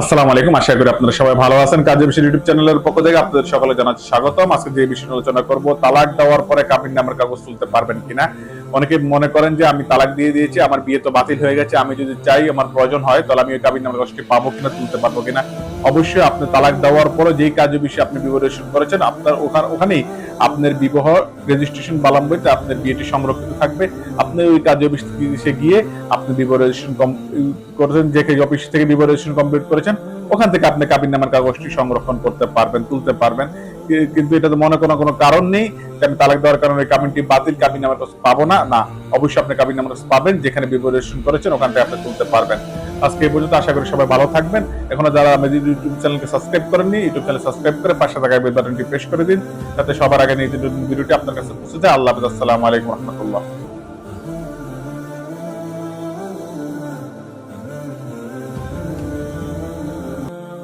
আসসালামু আলাইকুম। আশা করি আপনারা সবাই ভালো আছেন। কাজে বিষয় ইউটিউব চ্যানেলের পক্ষ থেকে আপনাদের সকলে জানাচ্ছি স্বাগতম। আজকে যে বিষয়ে আলোচনা করব, তালাক দেওয়ার পরে কাবিন নামের কাগজ তুলতে পারবেন কিনা? অনেকে মনে করেন যে আমি তালাক দিয়ে দিয়েছি, আমার বিয়ে তো বাতিল হয়ে গেছে, আমি যদি চাই, আমার প্রয়োজন হয়, তাহলে আমি ওই কাবিন নামের কাগজটি পাবো কিনা, তুলতে পারব কিনা? অবশ্যই আপনি তালাক দেওয়ার পরে যেই কাজ বিষয়ে আপনি বিবরেশন করেছেন, আপনার ওখানে ওখানেই আপনার বিবাহ রেজিস্ট্রেশন বালাম বইতে আপনার বিয়েটি সংরক্ষিত থাকবে। আপনি ওই কাজ অফিসে গিয়ে আপনি বিবরেশন করেছেন, যে অফিস থেকে বিবরেশন কমপ্লিট করেছেন, ওখান থেকে আপনি কাবিন নামার কাগজটি সংরক্ষণ করতে পারবেন, তুলতে পারবেন। কিন্তু এটা তো মনে কোনো কোনো কারণ নেই যে আমি তালাক দেওয়ার কারণে কাবিনটি বাতিল, কাবিন নামার কাগজ পাবো না। না, অবশ্যই আপনি কাবিন নামার কাগজ পাবেন, যেখানে বিবরেশন করেছেন ওখান থেকে আপনি তুলতে পারবেন। আজকে এই পর্যন্ত আশা করি সবাই ভালো থাকবেন। এখনও যারা আমাদের ইউটিউব চ্যানেলকে সাবস্ক্রাইব করেননি ইউটিউব চ্যানেল সাবস্ক্রাইব করে পাশে থাকা বেল বাটনটি প্রেস করে দিন। যাতে সবার আগে নিয়ে ভিডিওটি আপনার কাছে পৌঁছে যায়। আল্লাহ আসসালামু আলাইকুম রহমতুল্লাহ।